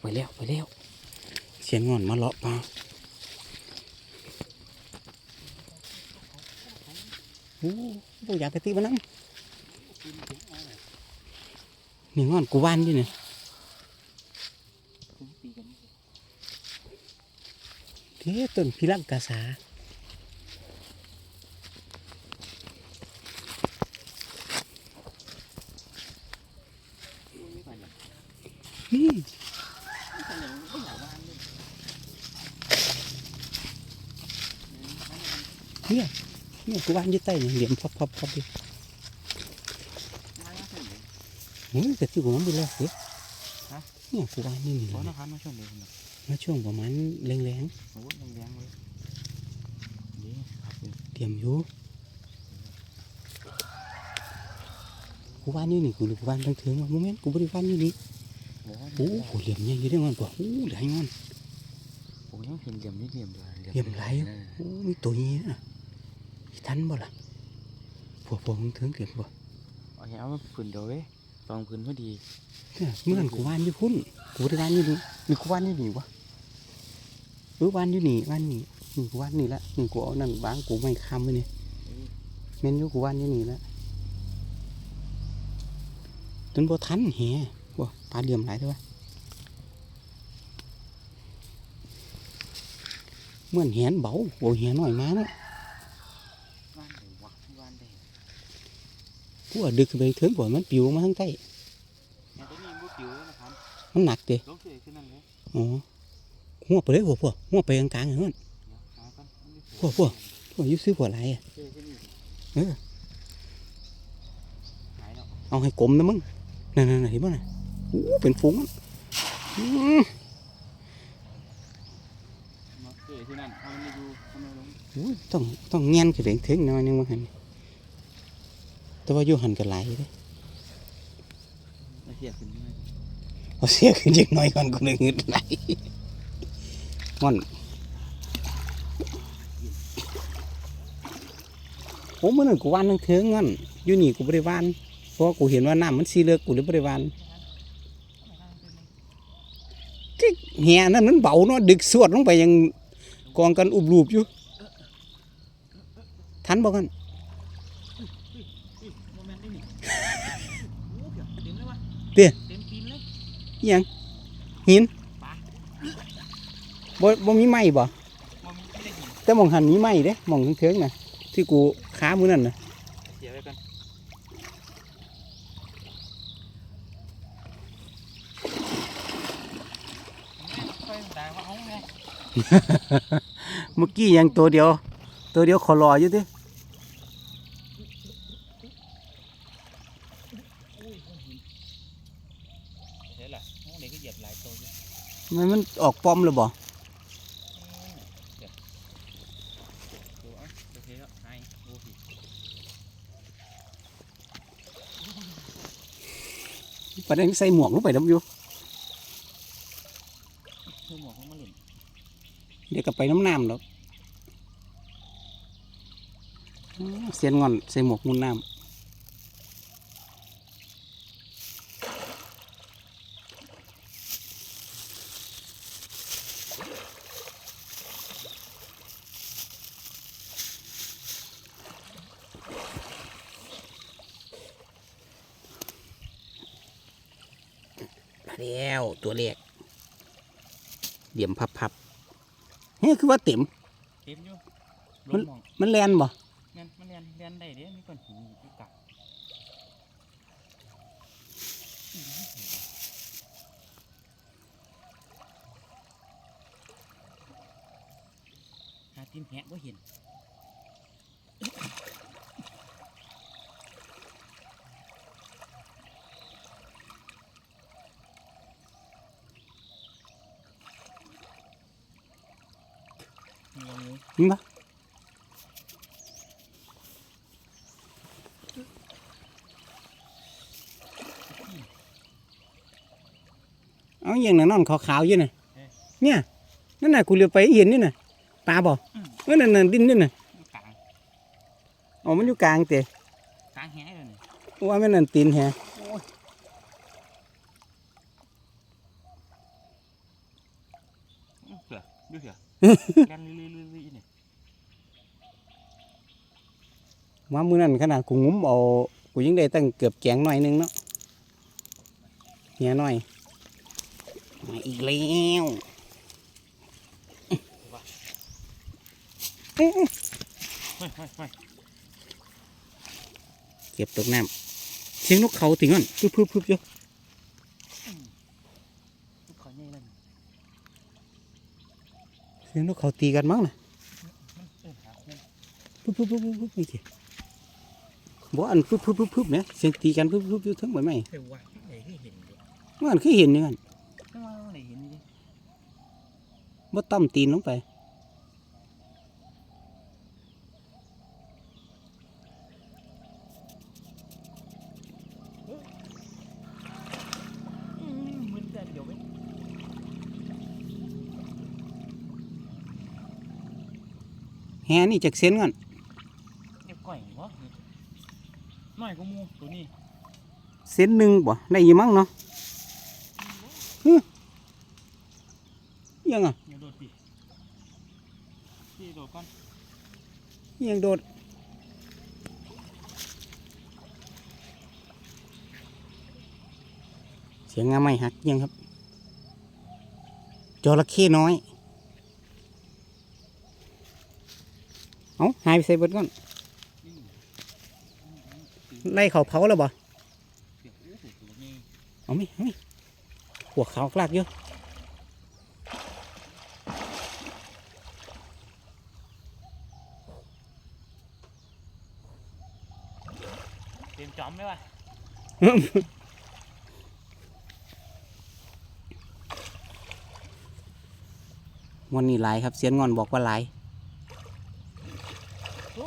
ไปแล้วไปแล้วเสียงงอนมาเลาะปลาโอ้บ่อยากไปตีมันน้ำนี่งอนกูบ้านอยู่เนี่ยเฮ้ต้นพิรักกาสานี่ เนี่ยเนี่ยกูบ้านอยู่ใต้เนี่ยเหลี่ยมพับพับพับดิโอ้ยแต่ที่กูมันไปแล้วเฮ้ยเนี่ยกูบ้านนี่นี่โอ้เลยนะครับมาช่วยเด็กนะมาช่วงประมาณแรงโอ้ยแรงๆเลยนี่ครับเป็นๆเตรียมอยู่กูบ้านนี่นี่กูกูบ้านทั้งเถิงว่าโมเมนต์กูบริวานนี่นี่โอ้โอ้โหเหลี่ยมใหญ่อยู่ได้งอนกว่าโอ้เหลือให้งอนโหยังเห็นเหลี่ยมนิดเหลี่ยมเดียวเหลี่ยมไหลโอ้มีตัวนี้นะอี ทันบ่ล่ะพวกพวกมึงถึงเกิดบ่เอาเห็นเอามาพื้นเดียวเว้ยตองพื้นพอดีเนี่ยเมื่อนั้นกูวานอยู่พุ่นกูบริวานอยู่นี่มีกูวานอยู่นี่วะเออวานอยู่นี่วานนี่นี่กูวานนี่ละนี่กูเอานั่นบางกูไม่ค้ำไว้นี่แม่นอยู่กูวานอยู่นี่ละจนบ่ทันแหบ่ปลาเหลี่ยมหลายเด้อวะเหมื่อนแหนเบาโอ้แหนหน่อยมาเนาะ ว่านไหนวะว่านได้ พวกดึกขึ้นไปถึงบ่มันปิวมาทั้งใต้แต่ตัวนี้มันปิวนะครับมันหนักเด้ลงเสียขึ้นนั่นเลยอ๋อหัวไปเลยพวกพวกหัวไปกลางๆอย่างนั้นเดี๋ยวหาก่อนพวกพวกพวกอยุ่ซื้อพวกอะไรอะเสียขึ้นอีกเออหายแล้วเอาให้กลมนะมึงนั่นนั่นๆๆเห็นป่ะน่ะโอ้เป็นฟุ้งอะอื้อมาเสียที่นั่นเอามันมาอยู่เอามันลงโอ้ยต้องต้องเงียนขึ้นเถึงหน่อยนึงว่าหัน แต่ว่าอยู่หันกันหลายเด้มาเสียขึ้นมาเอาเสียขึ้นจักหน่อยก่อนกูเลยงึดไหลมันโอ้เมื่อนั้นกูวานทั้งเทิงงั้นอยู่นี่กูบริวานเพราะว่ากูเห็นว่าน้ำมันสีเลือกกูเลยบริวานที่เหียนั่นมันเบาเนาะดึกสวดลงไปยังกองกันอุบรูปอยู่ทันบ่กัน โมเมนต์ได้นี่โอ้เดี๋ยวเต็มเลยวะ เตี้ยเต็มกินเลยอิหยังหินปลาบ่บ่มีไม้บ่โมเมนต์ไม่ได้ยินแต่หมองหันมีไม้เด้หมองเถิงๆน่ะที่กูค้ามือนั่นน่ะเสียไปก่อนค่อยตายว่าเอาไงเมื่อกี้ยังตัวเดียว ตัวเดียวขอรออยู่ติเดี๋ยวล่ะโอ้เด็กก็เหยียบหลายตัวอยู่ มันมันออกปอมแล้วบ่ประเด็นใส่หมวกลงไปนํอยู่เดี๋ยวก็ไปน้ำน้ำดอกอ้วเสียนงอนใส่หมวกมุนน้ำ แล้วตัวเล็ก เดี่ยมพับพับๆนี่คือว่าเต็ม เต็มอยู่ลมันงหมองมันแลนบ่แม่นมันเรียนเรียนได้เด้มีก้อนหินอยู่กลางหาตีนแหะบ่เห็น นี่ลงนี้เห็นบ่เอาอย่างนั้นนอนขาวๆอยู่น่ะเนี่ยนั่นน่ะกูเลี้ยวไป แล่นลื่นๆๆๆนี่มามื้อนั้นขนาดกูงุ้มเอากูยังได้ตั้งเกือบแกงหน่อยหนึงเนาะเฮียหน่อยมาอีกแล้วเอ๊ะเฮ้ยเฮ้ยเฮ้ยเก็บตกน้ำเสียงนกเขาถึงอะพึบพึบพึบอยู่ ลูกเขาใหญ่นั่น เสียงนกเขาตีกันมั้งนะมันเอิ้นหาคู่พึบพึบพึบพึบพึบนี่สิบ่อันพึบพึบพึบพึบเนี่ยเสียงตีกันพึบพึบอยู่ทั้งใบไม้เฮ้ยว่าไหนที่เห็นอยู่ว่าอันคือเห็นอย่างนั้นไม่ว่าไหนเห็นอยู่ดิบ่ต่ำตีนลงไป อืมมันแต่เดี๋ยวเว้ย แฮนี่จากเส้นก่อนเดี๋ยวก่อยวะน้อยก็มูตัวนี้เส้นหนึ่งบ่ได้อยี่มั้งเนาะฮึยังอะอย่าโดดดิพี่โดดก่อนยังโดดเสียงงาไม่หักยังครับจระเข้น้อย เอาหายไปใส่เบิดก่อนนี่ไล่เขาเผาแล้วบ่เดี๋ยวโอ้โหตัวนี้เอาไหมเอาไหมหัวขาวกลากเยอะเตรียมจอมไหมวะวันนี้หลายครับเสียนงอนบอกว่าหลาย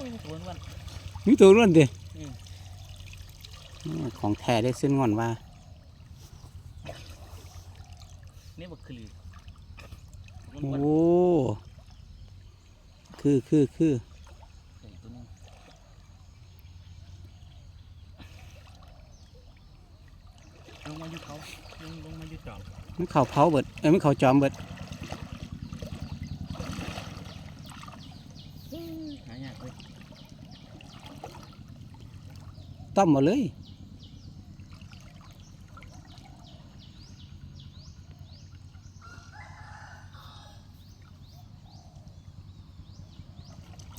โอ้ยตัวนั้นมีตัวรุ่นดิของแท้ได้เส้นงอนว่า นี่บักคือโอ้คือคือคือลงมาอยู่เขาลงลงมาอยู่จอมมันเขาเผาเบิดเอ้ยมันเขาจอมเบิด หายากเลย ต้อมมาเลย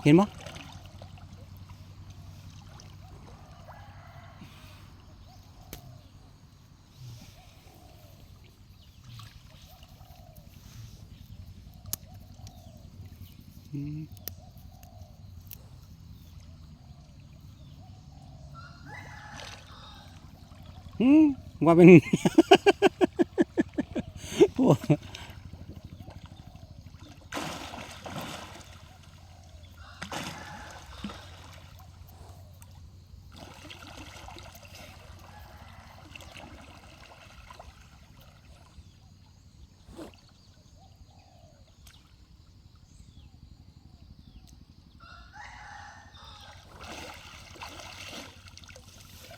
เห็นมั้อืม ว่าเป็น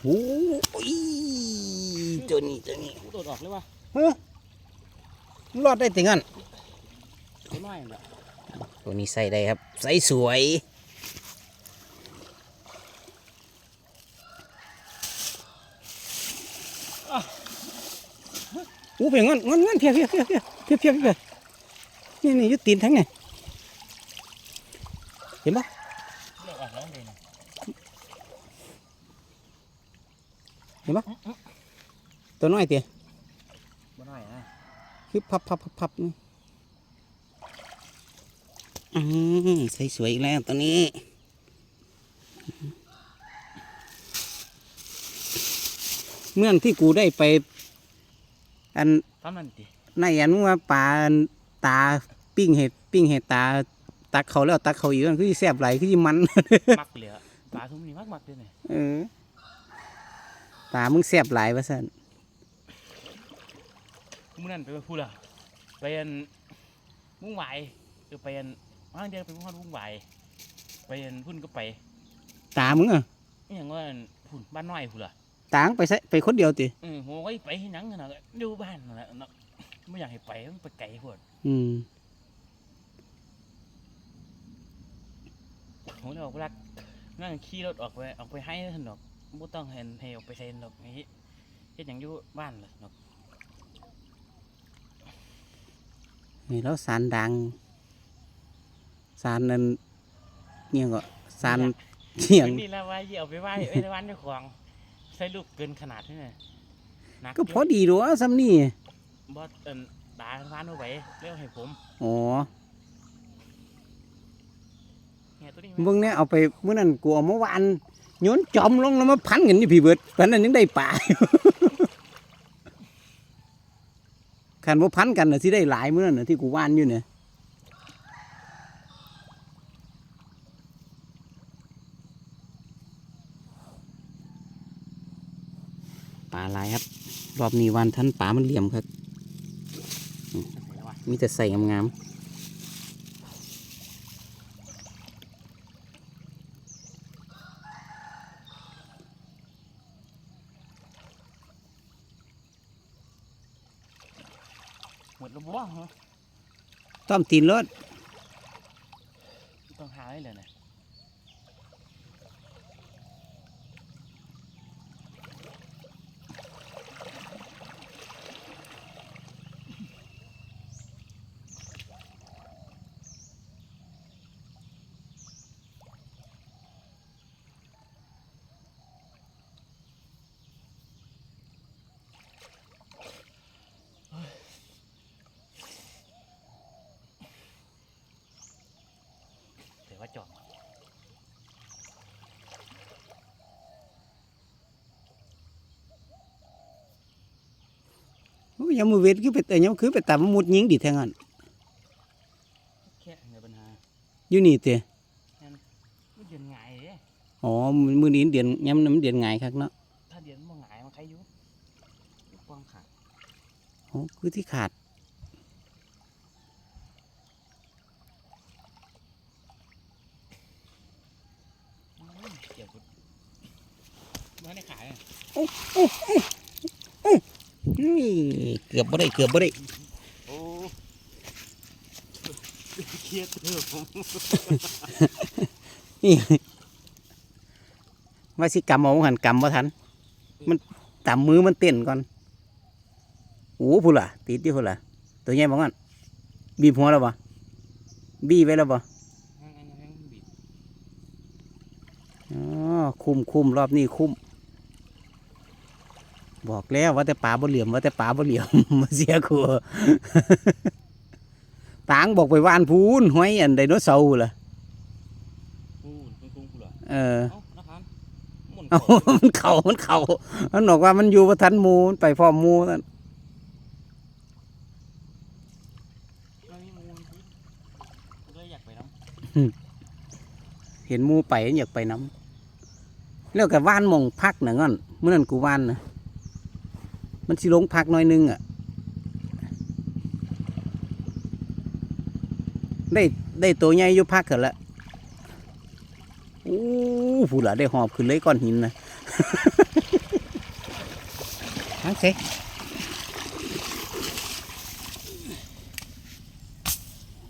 โอ้โอ้ยตัวนี้ตัวนี้โดดออกเลยวะเฮ้ยรอดได้ถึงอันตัวน้อยแบบตัวนี้ใส่ได้ครับ ใส่สวยอู้เพียงงั้นงั้นงั้นเพียเพียเพียเพียเพียเพียเพียนี่นี่อยุตีนทั้งไงเห็นปะ เลือกออกแล้วเลยนะ ตัวน้อยเตี้ยบ่น้อยนะคือพับพับพับพับนี่อืมใส่สวยอีกแล้วตัวนี้เมื่อนที่กูได้ไป อันตามนั้นติในอันว่าปลาอันตาปิ้งเห็ดปิ้งเห็ดตา ตักเขาแล้วตักเขาอีกอันคือสิแซ่บไหลายคือสิมันมักเหลือปลาทุ่มนี่มักมักเลยเนี่ยเออ ปลามึงเสียบหลายวะสันมึงนั่นไปพูดละไปอันมุ่งไหวเออไปอันว่างเดียวไปมุ่งฮอดมุ่งไหวไปอันพุ่นก็ไปตามึงอะอย่างว่าอันพุ่นบ้านน้อยพูดละตางไปใส่ไปคนเดียวติอือโหไอไปให้นังขนาดนั้นดูบ้านนั่นแหละนาะไม่อยากให้ไปมันไปไกลพูดอืมผมเลยบอกว่ารันั่งขี่รถออกไปออกไปให้ถนน บ่ต้องเห็นให้ออกไปใส่ถนนนี้เฮ็ดหยังอยู่บ้านเลยเนาะนี่แล้วสารดัง สารนั้นเนี่ยก็สารเสียงนี่ละว่าอย่าเอาไปไหว้ไว้ในวันเจ้าของใส่ลูกเกินขนาดนี่น่ะหนัก็พอดีหรอซ้ำนี่บอสเอิ้นตาร้านเอาไว้เรียกให้ผมอ๋อเนี่ยตัวนี้เบิ่งเนี่ยเอาไปเมื่อนั้นกูเอาเมื่อวาน โยนจอมลงแล้วมาพันกันอยู่พี่เบิดพันนั้นยังได้ป่าอยู่คันว่าพันกันน่ะที่ได้หลายเมื้อนั้นน่ะที่กูว่านอยู่เนี่ยปลาลายครับ รอบนี้วันท่านป่ามันเหลี่ยมครับ มีแต่ใส่งามห มดแล้วบ่ฮะๆต้อมตีนรถต้องหาได้เลยนะ จอมโอ้ยยังมือเวทคือไปแต่ยังคือไปตามมุดยิงดิแทงอันแค่เงินปัญหาอยู่นี่เตะมันเดือนไงายเด้อ๋อมือมือนี้เดือนย้ำน้ำเดือนไงายครับเนาะถ้าเดือนมันไงายมันใครอยู่ลูกปองขาดอ๋อคือที่ขาด อืมเกี่ยวกับมันได้ขายอะ นี่ เกือบบ่ได้เกือบบ่ได้โอ้เครียดเถอะผมว่าสิกำเอาหันกำบ่ทัน มันตามมือมันเต้นก่อนโอ้พูดล่ะ ติดอยู่พูดล่ะ ตัวใหญ่บ่งั้นบีบหัวแล้วบ่บีไว้แล้วบ่อ๋อคุ้มคุ้มรอบนี้คุ้ม บอกแล้วว่าแต่ปลาบ่เหลี่ยมว่าแต่ปลาบ่เหลี่ยมมาเสียขัวตางบอกไปว่านพูนห้อยอันไดโนเสาร์ล่ะกูกูกูกูเหรอเออเอ้านะครับหมุนเอามันเข่ามันเข่ามันบอกว่ามันอยู่ประทันหมูมันไปพร้อมหมูนั่นไม่มีมูลกูเลยอยากไปน้เห็นหมูไปอยากไปน้ำแล้วกับว่านหมองพักหนังก่อนเมื่อนั้นกูว่านนะ มันสิลงพักหน้อยนึงอะ ได้ได้ตัวใหญ่อยู่พักกันละโอ้ผู้ละได้หอบขึ้นเลยก้อนหินนะฮังเซ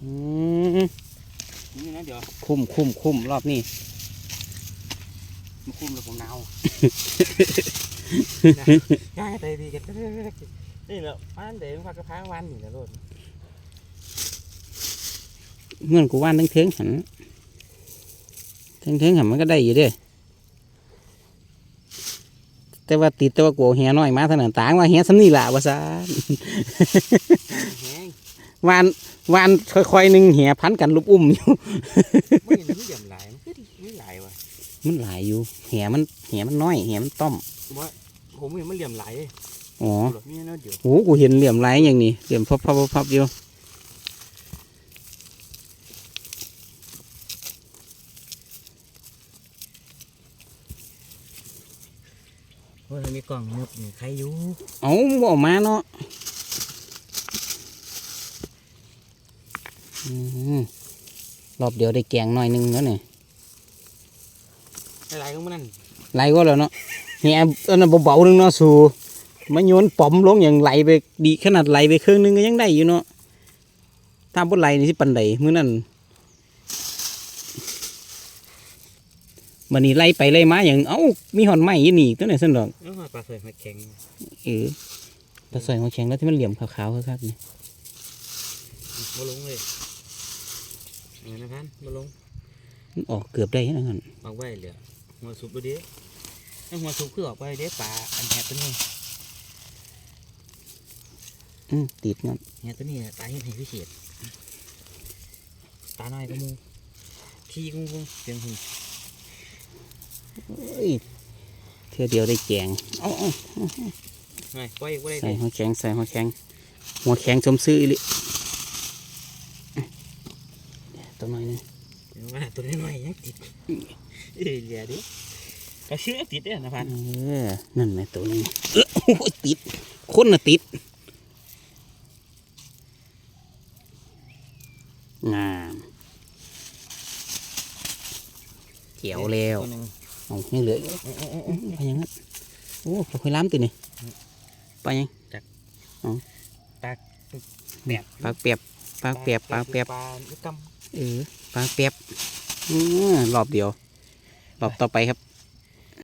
อืมำนี่นะเดี๋ยว คุ้มคุ้มคุ้มรอบนี้มาคุมเลยผมหนาว ง่ายไปดีกันนี่แหละบ้านเดี๋ยวพักกระพ้าวันนี่แหละรถเงื่อนกูว่านทั้งเทิงหันทั้งเทิงหันมันก็ได้อยู่เด้แต่ว่าติดแต่ว่ากูเอาแหน้อยมาเท่านั้นต่างว่าแหสำนี่ล่ะว่าซะแห้งวานวานค่อยๆหนึ่งแหพันกันลุบอุ้มอยู่ไม่เห็นมันเหลี่ยมหลายมันคือไม่หลายว่ะมันหลายอยู่แหมันแหมันน้อยแหมันต้อมว่า ผมเห็นมันเหลี่ยมหลายอ๋อหรอนี่นะเดี๋ยวโหกูเห็นเหลี่ยมไรอย่างนี้เหลี่ยมพับพับพับพับอยู่โอ้ยมีกล่องมุดนี่ใครอยู่เอาบ่ออกมาเนาะอืมรอบเดียวได้แกงหน่อยหนึงแล้วเนี่ยอะไรของมันนั่นไหลก็แล้วเนาะ แหอันนั้นเบาๆหนึงเนาะสูมาโยนป๋อมลงอย่างไหลไปดีขนาดไหลไปครึ่งหนึงก็ยังได้อยู่เนาะถ้าบนไหลนี่สิปันใดมื้อนั้นบันนี้ไล่ไปไล่มาอย่างเอ้ามีหอนไม้อยี่นี่ตัวไหนสั่นดอกเอ้าปลาสวยมาแข็งเออตะใส่หัวแข็งแล้วที่มันเหลี่ยมขาวๆครับนี่มาลงเลยเออนะพันมาลงมันออกเกือบได้แล้วนั่นเอาไว้เหลือหัวสุกดูดิ ถ้าหัวสุกคือออกไปเด้ปลาอันแหบตัวนี้อืมติดนั่นแหบตัวนี้ตายเห็นพิเศษตาน้อยก็มูขี้กุ้งกุ้งเสียงหุ่นเอ้ยเทื่อเดียวได้แจงเอาเอาไงปล่อยไว้ใส่เลยหัวแข็งใส่หัวแข็งหัวแข็งสมซื้ออีหลิตัวน้อยนึงเดี๋ยวว่าตัวน้อยๆยังติดเอ้ยเหลือดิ ก็เชื่อติดเด้อนะพันเออนั่นแหละตัวนี้เออโอ้ยติดคนน่ะติดงามเจียวแล้วตัวหนึ่งเอายังเหลืออยู่เอ้ยเอ้ยเอ้ยอืเอ้ยมไปยังงั้นโอ้ค่อยๆล้ามตัวนี่ไปยังปากปากเปียบปากเปียบปากเปียบปลาลูกกเออปากเปียบอือรอบเดียวรอบต่อไปครับ